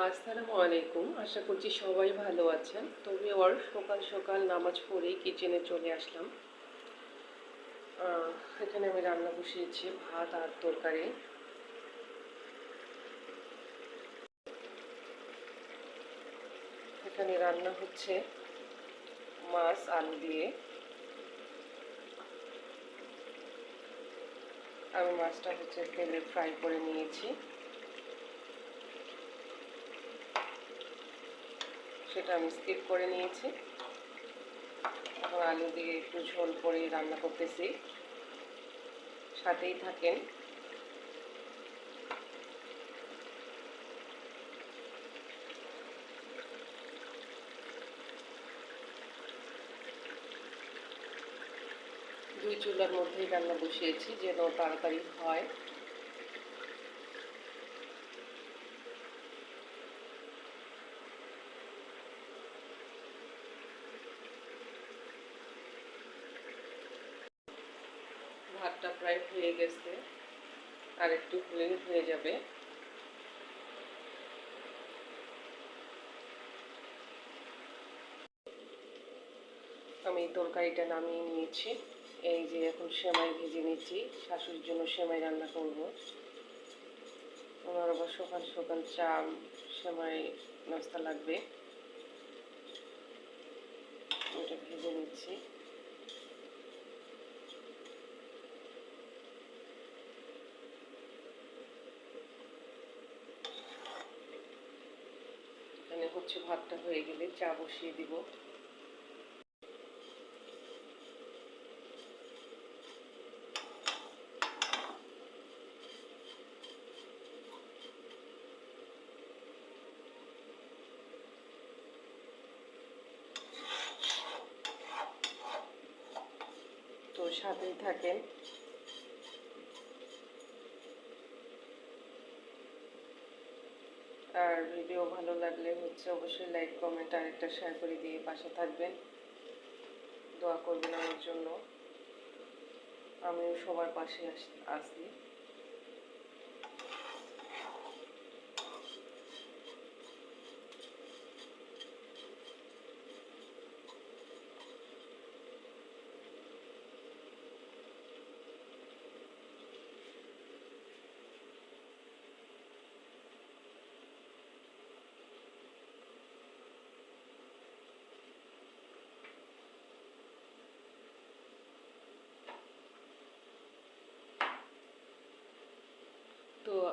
আসসালামু আলাইকুম। আশা করছি সবাই ভালো আছেন। তবে ওর সকাল সকাল নামাজ পড়েই কিচেনে চলে আসলাম। এখানে আমি রান্না বসিয়েছি, ভাত আর তরকারি। এখানে রান্না হচ্ছে মাছ, আলু দিয়ে। আমি মাছটা হচ্ছে তেলে ফ্রাই করে নিয়েছি। সেটা আমি স্কিপ করে নিয়েছি। এখন আলু দিয়ে একটু ঝোল করে রান্না করতেছি। সাথেই থাকেন। দুই চুলার মধ্যেই রান্না বসিয়েছি, যেন তাড়াতাড়ি হয়। ভাতটা প্রায় হয়ে গেছে, আর একটু হয়ে হয়ে যাবে। আমি তরকারিটা নামিয়ে নিয়েছি। এই যে এখন সেমাই ভেজে নিচ্ছি শাশুর জন্য সেমাই রান্না করব। ওনার আবার সকাল সকাল চা সেমাই নাস্তা লাগবে। ওটা ভেজে নিচ্ছি। হচ্ছে ভাতটা হয়ে গেলে চা বসিয়ে দিব। তো সাথেই থাকেন। আর ভিডিও ভালো লাগলে হচ্ছে অবশ্যই লাইক কমেন্ট আর একটা শেয়ার করে দিয়ে পাশে থাকবেন। দোয়া করবেন আমার জন্য। আমিও সবার পাশে আসি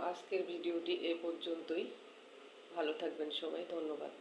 আজকের ভিডিওটি এ পর্যন্তই। ভালো থাকবেন সবাই ধন্যবাদ।